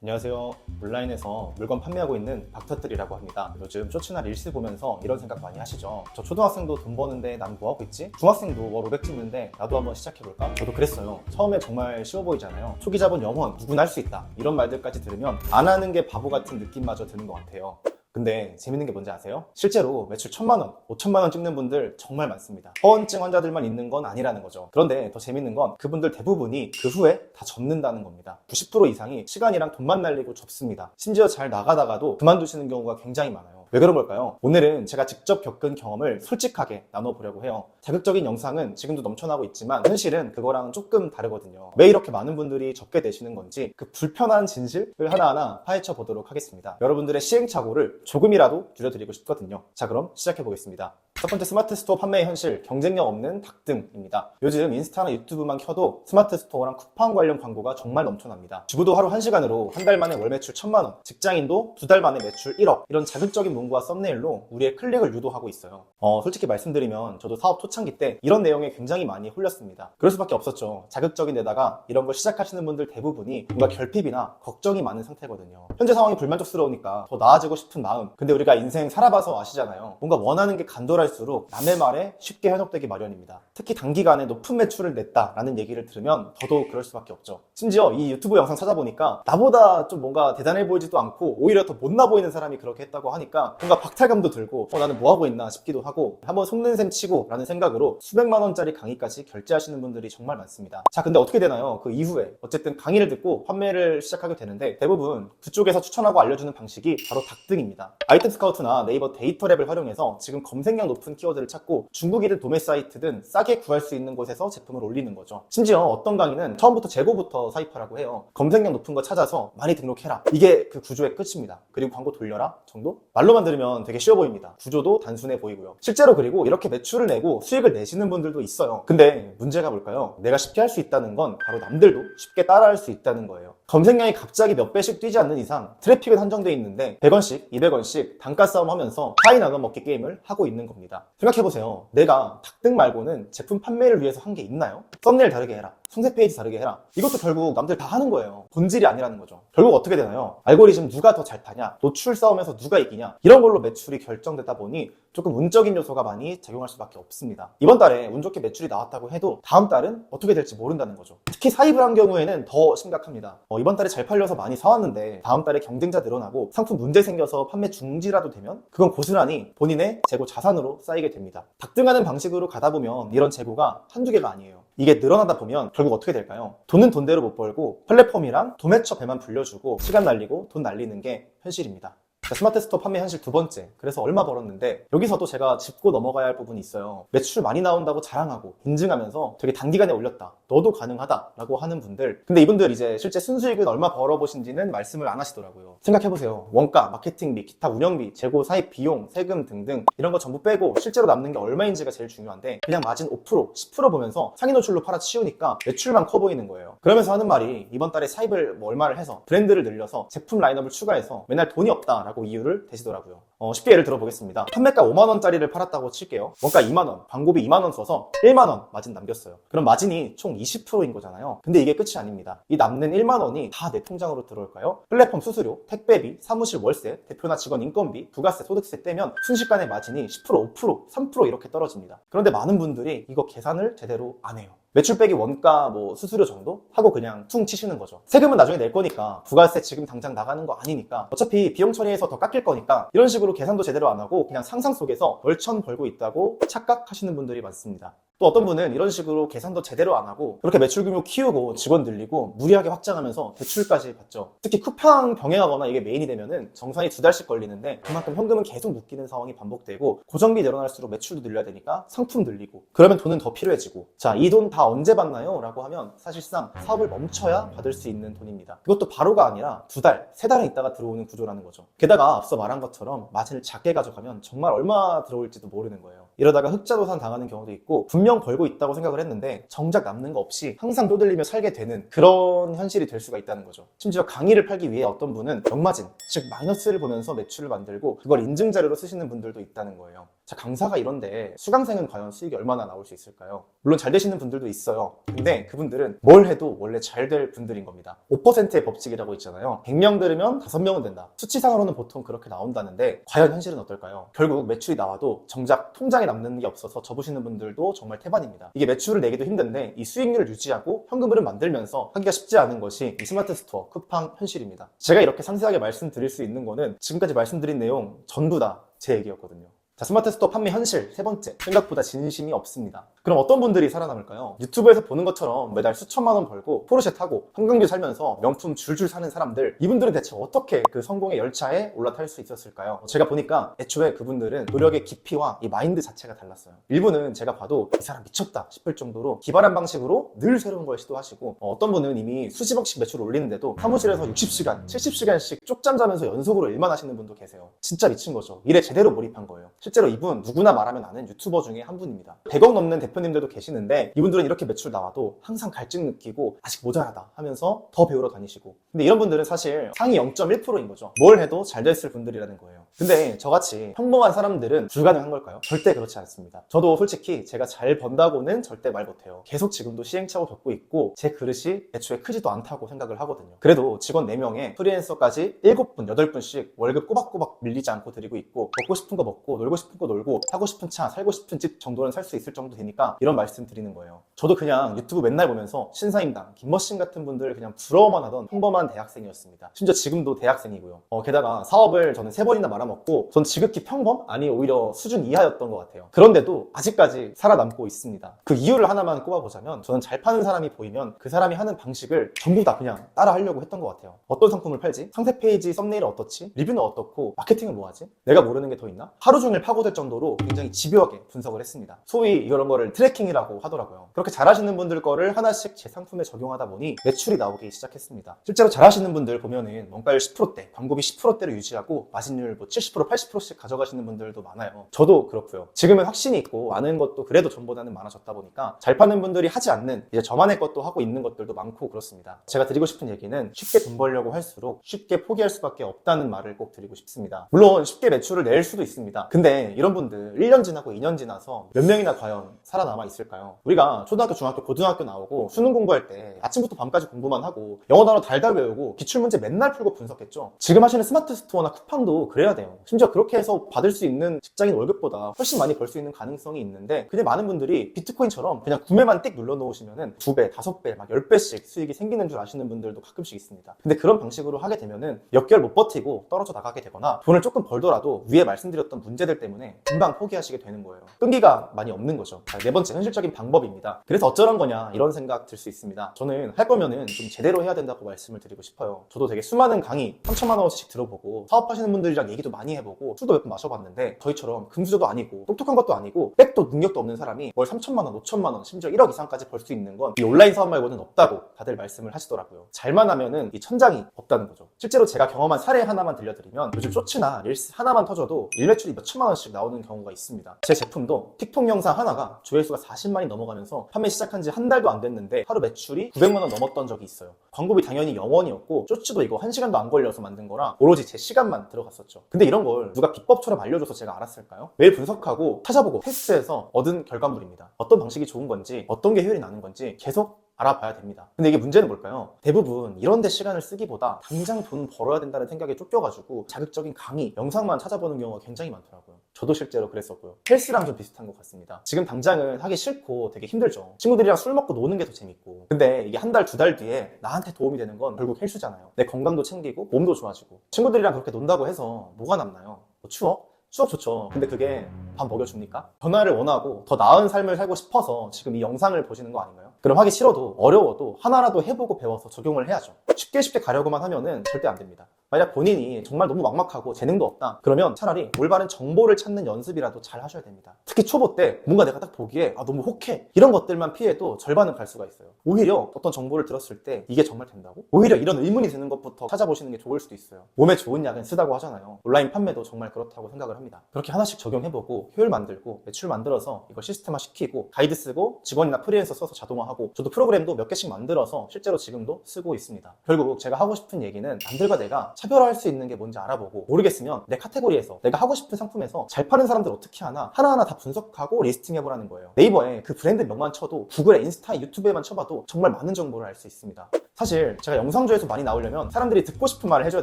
안녕하세요. 온라인에서 물건 판매하고 있는 박터들이라고 합니다. 요즘 쇼츠나 릴스 보면서 이런 생각 많이 하시죠? 저 초등학생도 돈 버는데 난 뭐하고 있지? 중학생도 월 500 찍는데 나도 한번 시작해볼까? 저도 그랬어요. 처음에 정말 쉬워 보이잖아요. 초기 잡은 영원 누구나 할 수 있다. 이런 말들까지 들으면 안 하는 게 바보 같은 느낌마저 드는 것 같아요. 근데 재밌는 게 뭔지 아세요? 실제로 매출 천만 원, 오천만 원 찍는 분들 정말 많습니다. 허언증 환자들만 있는 건 아니라는 거죠. 그런데 더 재밌는 건 그분들 대부분이 그 후에 다 접는다는 겁니다. 90% 이상이 시간이랑 돈만 날리고 접습니다. 심지어 잘 나가다가도 그만두시는 경우가 굉장히 많아요. 왜 그런 걸까요? 오늘은 제가 직접 겪은 경험을 솔직하게 나눠보려고 해요. 자극적인 영상은 지금도 넘쳐나고 있지만 현실은 그거랑 조금 다르거든요. 왜 이렇게 많은 분들이 접게 되시는 건지 그 불편한 진실을 하나하나 파헤쳐 보도록 하겠습니다. 여러분들의 시행착오를 조금이라도 줄여드리고 싶거든요. 자, 그럼 시작해 보겠습니다. 첫 번째 스마트 스토어 판매 현실 경쟁력 없는 닭등입니다. 요즘 인스타나 유튜브만 켜도 스마트 스토어랑 쿠팡 관련 광고가 정말 넘쳐납니다. 주부도 하루 1시간으로 한 달 만에 월 매출 1000만 원, 직장인도 두 달 만에 매출 1억 이런 자극적인 문구와 썸네일로 우리의 클릭을 유도하고 있어요. 어, 솔직히 말씀드리면 저도 사업 초창기 때 이런 내용에 굉장히 많이 홀렸습니다. 그럴 수밖에 없었죠. 자극적인 데다가 이런 걸 시작하시는 분들 대부분이 뭔가 결핍이나 걱정이 많은 상태거든요. 현재 상황이 불만족스러우니까 더 나아지고 싶은 마음. 근데 우리가 인생 살아봐서 아시잖아요. 뭔가 원하는 게 간돌할 수록 남의 말에 쉽게 현혹되기 마련입니다. 특히 단기간에 높은 매출을 냈다라는 얘기를 들으면 더더욱 그럴 수밖에 없죠. 심지어 이 유튜브 영상 찾아보니까 나보다 좀 뭔가 대단해 보이지도 않고 오히려 더 못나 보이는 사람이 그렇게 했다고 하니까 뭔가 박탈감도 들고 어, 나는 뭐 하고 있나 싶기도 하고 한번 속는 셈 치고 라는 생각으로 수백만 원짜리 강의까지 결제하시는 분들이 정말 많습니다. 자, 근데 어떻게 되나요? 그 이후에 어쨌든 강의를 듣고 판매를 시작하게 되는데 대부분 그쪽에서 추천하고 알려주는 방식이 바로 닭등입니다. 아이템 스카우트나 네이버 데이터 랩을 활용해서 지금 검색량 높은 키워드를 찾고 중국이든 도매 사이트든 싸게 구할 수 있는 곳에서 제품을 올리는 거죠. 심지어 어떤 강의는 처음부터 재고부터 사입하라고 해요. 검색량 높은 거 찾아서 많이 등록해라. 이게 그 구조의 끝입니다. 그리고 광고 돌려라 정도? 말로만 들으면 되게 쉬워 보입니다. 구조도 단순해 보이고요. 실제로 그리고 이렇게 매출을 내고 수익을 내시는 분들도 있어요. 근데 문제가 뭘까요? 내가 쉽게 할 수 있다는 건 바로 남들도 쉽게 따라할 수 있다는 거예요. 검색량이 갑자기 몇 배씩 뛰지 않는 이상 트래픽은 한정돼 있는데 100원씩, 200원씩 단가 싸움 하면서 파이 나눠 먹기 게임을 하고 있는 겁니다. 생각해보세요. 내가 닭등 말고는 제품 판매를 위해서 한 게 있나요? 썸네일 다르게 해라. 상세 페이지 다르게 해라. 이것도 결국 남들 다 하는 거예요. 본질이 아니라는 거죠. 결국 어떻게 되나요? 알고리즘 누가 더 잘 타냐? 노출 싸움에서 누가 이기냐? 이런 걸로 매출이 결정되다 보니 조금 운적인 요소가 많이 작용할 수밖에 없습니다. 이번 달에 운 좋게 매출이 나왔다고 해도 다음 달은 어떻게 될지 모른다는 거죠. 특히 사입을 한 경우에는 더 심각합니다. 어, 이번 달에 잘 팔려서 많이 사왔는데 다음 달에 경쟁자 늘어나고 상품 문제 생겨서 판매 중지라도 되면 그건 고스란히 본인의 재고 자산으로 쌓이게 됩니다. 닭등하는 방식으로 가다 보면 이런 재고가 한두 개가 아니에요. 이게 늘어나다 보면 결국 어떻게 될까요? 돈은 돈대로 못 벌고 플랫폼이랑 도매처 배만 불려주고 시간 날리고 돈 날리는 게 현실입니다. 자, 스마트 스토어 판매 현실 두 번째. 그래서 얼마 벌었는데 여기서도 제가 짚고 넘어가야 할 부분이 있어요. 매출 많이 나온다고 자랑하고 인증하면서 되게 단기간에 올렸다. 너도 가능하다라고 하는 분들. 근데 이분들 이제 실제 순수익은 얼마 벌어보신지는 말씀을 안 하시더라고요. 생각해보세요. 원가, 마케팅비, 기타 운영비, 재고 사입 비용, 세금 등등 이런 거 전부 빼고 실제로 남는 게 얼마인지가 제일 중요한데 그냥 마진 5%, 10% 보면서 상위 노출로 팔아치우니까 매출만 커 보이는 거예요. 그러면서 하는 말이 이번 달에 사입을 뭐 얼마를 해서 브랜드를 늘려서 제품 라인업을 추가해서 맨날 돈이 없다라고 이유를 대시더라고요. 어, 쉽게 예를 들어보겠습니다. 판매가 5만원짜리를 팔았다고 칠게요. 원가 2만원, 광고비 2만원 써서 1만원 마진 남겼어요. 그럼 마진이 총 20%인 거잖아요. 근데 이게 끝이 아닙니다. 이 남는 1만원이 다 내 통장으로 들어올까요? 플랫폼 수수료, 택배비, 사무실 월세, 대표나 직원 인건비, 부가세, 소득세 떼면 순식간에 마진이 10%, 5%, 3% 이렇게 떨어집니다. 그런데 많은 분들이 이거 계산을 제대로 안 해요. 매출 빼기 원가 뭐 수수료 정도 하고 그냥 퉁 치시는 거죠. 세금은 나중에 낼 거니까 부가세 지금 당장 나가는 거 아니니까 어차피 비용 처리해서 더 깎일 거니까 이런 식으로 계산도 제대로 안 하고 그냥 상상 속에서 월천 벌고 있다고 착각하시는 분들이 많습니다. 또 어떤 분은 이런 식으로 계산도 제대로 안 하고 그렇게 매출 규모 키우고 직원 늘리고 무리하게 확장하면서 대출까지 받죠. 특히 쿠팡 병행하거나 이게 메인이 되면은 정산이 두 달씩 걸리는데 그만큼 현금은 계속 묶이는 상황이 반복되고 고정비 늘어날수록 매출도 늘려야 되니까 상품 늘리고 그러면 돈은 더 필요해지고 자 이 돈 다 언제 받나요? 라고 하면 사실상 사업을 멈춰야 받을 수 있는 돈입니다. 그것도 바로가 아니라 두 달, 세 달은 있다가 들어오는 구조라는 거죠. 게다가 앞서 말한 것처럼 마진을 작게 가져가면 정말 얼마 들어올지도 모르는 거예요. 이러다가 흑자도산 당하는 경우도 있고 분명 벌고 있다고 생각을 했는데 정작 남는 거 없이 항상 떠들리며 살게 되는 그런 현실이 될 수가 있다는 거죠. 심지어 강의를 팔기 위해 어떤 분은 역마진, 즉 마이너스를 보면서 매출을 만들고 그걸 인증 자료로 쓰시는 분들도 있다는 거예요. 자, 강사가 이런데 수강생은 과연 수익이 얼마나 나올 수 있을까요? 물론 잘 되시는 분들도 있어요. 근데 그분들은 뭘 해도 원래 잘 될 분들인 겁니다. 5%의 법칙이라고 있잖아요. 100명 들으면 5명은 된다. 수치상으로는 보통 그렇게 나온다는데 과연 현실은 어떨까요? 결국 매출이 나와도 정작 통장에 남는 게 없어서 접으시는 분들도 정말 태반입니다. 이게 매출을 내기도 힘든데 이 수익률을 유지하고 현금흐름 만들면서 하기가 쉽지 않은 것이 이 스마트 스토어 쿠팡 현실입니다. 제가 이렇게 상세하게 말씀드릴 수 있는 거는 지금까지 말씀드린 내용 전부 다 제 얘기였거든요. 자, 스마트 스토어 판매 현실 세 번째. 생각보다 진심이 없습니다. 그럼 어떤 분들이 살아남을까요? 유튜브에서 보는 것처럼 매달 수천만 원 벌고 포르쉐 타고 한강뷰 살면서 명품 줄줄 사는 사람들 이분들은 대체 어떻게 그 성공의 열차에 올라탈 수 있었을까요? 제가 보니까 애초에 그분들은 노력의 깊이와 이 마인드 자체가 달랐어요. 일부는 제가 봐도 이 사람 미쳤다 싶을 정도로 기발한 방식으로 늘 새로운 걸 시도하시고 어, 어떤 분은 이미 수십억씩 매출을 올리는데도 사무실에서 60시간, 70시간씩 쪽잠 자면서 연속으로 일만 하시는 분도 계세요. 진짜 미친 거죠. 일에 제대로 몰입한 거예요. 실제로 이분 누구나 말하면 아는 유튜버 중에 한 분입니다. 100억 넘는 대표님들도 계시는데 이분들은 이렇게 매출 나와도 항상 갈증 느끼고 아직 모자라다 하면서 더 배우러 다니시고 근데 이런 분들은 사실 상위 0.1%인 거죠. 뭘 해도 잘 됐을 분들이라는 거예요. 근데 저같이 평범한 사람들은 불가능한 걸까요? 절대 그렇지 않습니다. 저도 솔직히 제가 잘 번다고는 절대 말 못해요. 계속 지금도 시행착오 겪고 있고 제 그릇이 애초에 크지도 않다고 생각을 하거든요. 그래도 직원 4명에 프리랜서까지 7분, 8분씩 월급 꼬박꼬박 밀리지 않고 드리고 있고 먹고 싶은 거 먹고 놀고 싶은 거 놀고 사고 싶은 차, 살고 싶은 집 정도는 살 수 있을 정도 되니까 이런 말씀 드리는 거예요. 저도 그냥 유튜브 맨날 보면서 신사임당, 김머신 같은 분들 그냥 부러워만 하던 평범한 대학생이었습니다. 심지어 지금도 대학생이고요. 어, 게다가 사업을 저는 세 번이나 말아먹고 전 지극히 평범? 아니 오히려 수준 이하였던 것 같아요. 그런데도 아직까지 살아남고 있습니다. 그 이유를 하나만 꼽아보자면 저는 잘 파는 사람이 보이면 그 사람이 하는 방식을 전부 다 그냥 따라 하려고 했던 것 같아요. 어떤 상품을 팔지? 상세 페이지 썸네일은 어떻지? 리뷰는 어떻고? 마케팅은 뭐하지? 내가 모르는 게 더 있나? 하루 종일 파고들 정도로 굉장히 집요하게 분석을 했습니다. 소위 이런 거를 트래킹이라고 하더라고요. 그렇게 잘하시는 분들 거를 하나씩 제 상품에 적용하다 보니 매출이 나오기 시작했습니다. 실제로 잘하시는 분들 보면은 원가율 10%대, 광고비 10%대로 유지하고 마진율 뭐 70%, 80%씩 가져가시는 분들도 많아요. 저도 그렇고요. 지금은 확신이 있고 아는 것도 그래도 전보다는 많아졌다 보니까 잘 파는 분들이 하지 않는 이제 저만의 것도 하고 있는 것들도 많고 그렇습니다. 제가 드리고 싶은 얘기는 쉽게 돈 벌려고 할수록 쉽게 포기할 수밖에 없다는 말을 꼭 드리고 싶습니다. 물론 쉽게 매출을 낼 수도 있습니다. 근데 이런 분들 1년 지나고 2년 지나서 몇 명이나 과연 살아남아 있을까요? 우리가 초등학교, 중학교, 고등학교 나오고 수능 공부할 때 아침부터 밤까지 공부만 하고 영어 단어 달달 외우고 기출문제 맨날 풀고 분석했죠. 지금 하시는 스마트 스토어나 쿠팡도 그래야 돼요. 심지어 그렇게 해서 받을 수 있는 직장인 월급보다 훨씬 많이 벌 수 있는 가능성이 있는데 근데 많은 분들이 비트코인처럼 그냥 구매만 띡 눌러 놓으시면은 두 배, 다섯 배, 막 열 배씩 수익이 생기는 줄 아시는 분들도 가끔씩 있습니다. 근데 그런 방식으로 하게 되면은 몇 개월 못 버티고 떨어져 나가게 되거나 돈을 조금 벌더라도 위에 말씀드렸던 문제들 때문에 금방 포기하시게 되는 거예요. 끈기가 많이 없는 거죠. 자, 네 번째 현실적인 방법입니다. 그래서 어쩌란 거냐 이런 생각 들 수 있습니다. 저는 할 거면은 좀 제대로 해야 된다고 말씀을 드리고 싶어요. 저도 되게 수많은 강의 3천만 원씩 들어보고 사업하시는 분들이랑 얘기도 많이 해보고 술도 몇 번 마셔봤는데 저희처럼 금수저도 아니고 똑똑한 것도 아니고 백도 능력도 없는 사람이 월 3천만 원, 5천만 원, 심지어 1억 이상까지 벌 수 있는 건 이 온라인 사업 말고는 없다고 다들 말씀을 하시더라고요. 잘만 하면은 이 천장이 없다는 거죠. 실제로 제가 경험한 사례 하나만 들려드리면 요즘 쇼츠나 릴스 하나만 터져도 일매출이 몇 천만 원씩 나오는 경우가 있습니다. 제 제품도 틱톡 영상 하나가 조회수가 40만이 넘어가면서 판매 시작한 지 한 달도 안 됐는데 하루 매출이 900만 원 넘었던 적이 있어요. 광고비 당연히 0원이었고 쇼츠도 이거 1시간도 안 걸려서 만든 거라 오로지 제 시간만 들어갔었죠. 근데 이런 걸 누가 비법처럼 알려줘서 제가 알았을까요? 매일 분석하고 찾아보고 테스트해서 얻은 결과물입니다. 어떤 방식이 좋은 건지 어떤 게 효율이 나는 건지 계속 알아봐야 됩니다. 근데 이게 문제는 뭘까요? 대부분 이런 데 시간을 쓰기보다 당장 돈 벌어야 된다는 생각에 쫓겨가지고 자극적인 강의, 영상만 찾아보는 경우가 굉장히 많더라고요. 저도 실제로 그랬었고요. 헬스랑 좀 비슷한 것 같습니다. 지금 당장은 하기 싫고 되게 힘들죠. 친구들이랑 술 먹고 노는 게 더 재밌고. 근데 이게 한 달, 두 달 뒤에 나한테 도움이 되는 건 결국 헬스잖아요. 내 건강도 챙기고 몸도 좋아지고. 친구들이랑 그렇게 논다고 해서 뭐가 남나요? 뭐 추억? 추억 좋죠. 근데 그게 밥 먹여줍니까? 변화를 원하고 더 나은 삶을 살고 싶어서 지금 이 영상을 보시는 거 아닌가요? 그럼 하기 싫어도 어려워도 하나라도 해보고 배워서 적용을 해야죠. 쉽게 쉽게 가려고만 하면은 절대 안 됩니다. 만약 본인이 정말 너무 막막하고 재능도 없다 그러면 차라리 올바른 정보를 찾는 연습이라도 잘 하셔야 됩니다. 특히 초보 때 뭔가 내가 딱 보기에 아 너무 혹해 이런 것들만 피해도 절반은 갈 수가 있어요. 오히려 어떤 정보를 들었을 때 이게 정말 된다고? 오히려 이런 의문이 드는 것부터 찾아보시는 게 좋을 수도 있어요. 몸에 좋은 약은 쓰다고 하잖아요. 온라인 판매도 정말 그렇다고 생각을 합니다. 그렇게 하나씩 적용해보고 효율 만들고 매출 만들어서 이걸 시스템화 시키고 가이드 쓰고 직원이나 프리랜서 써서 자동화하고 저도 프로그램도 몇 개씩 만들어서 실제로 지금도 쓰고 있습니다. 결국 제가 하고 싶은 얘기는 남들과 내가 차별화할 수 있는 게 뭔지 알아보고 모르겠으면 내 카테고리에서 내가 하고 싶은 상품에서 잘 파는 사람들 어떻게 하나 하나하나 다 분석하고 리스팅해보라는 거예요. 네이버에 그 브랜드 명만 쳐도 구글에 인스타에 유튜브에만 쳐봐도 정말 많은 정보를 알 수 있습니다 사실 제가 영상조회수 많이 나오려면 사람들이 듣고 싶은 말을 해줘야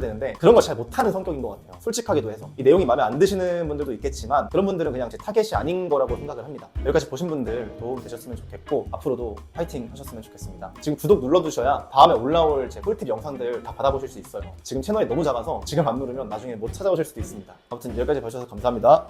되는데 그런 걸 잘 못하는 성격인 것 같아요. 솔직하기도 해서. 이 내용이 마음에 안 드시는 분들도 있겠지만 그런 분들은 그냥 제 타겟이 아닌 거라고 생각을 합니다. 여기까지 보신 분들 도움 되셨으면 좋겠고 앞으로도 파이팅 하셨으면 좋겠습니다. 지금 구독 눌러두셔야 다음에 올라올 제 꿀팁 영상들 다 받아보실 수 있어요. 지금 채널이 너무 작아서 지금 안 누르면 나중에 못 찾아오실 수도 있습니다. 아무튼 여기까지 봐주셔서 감사합니다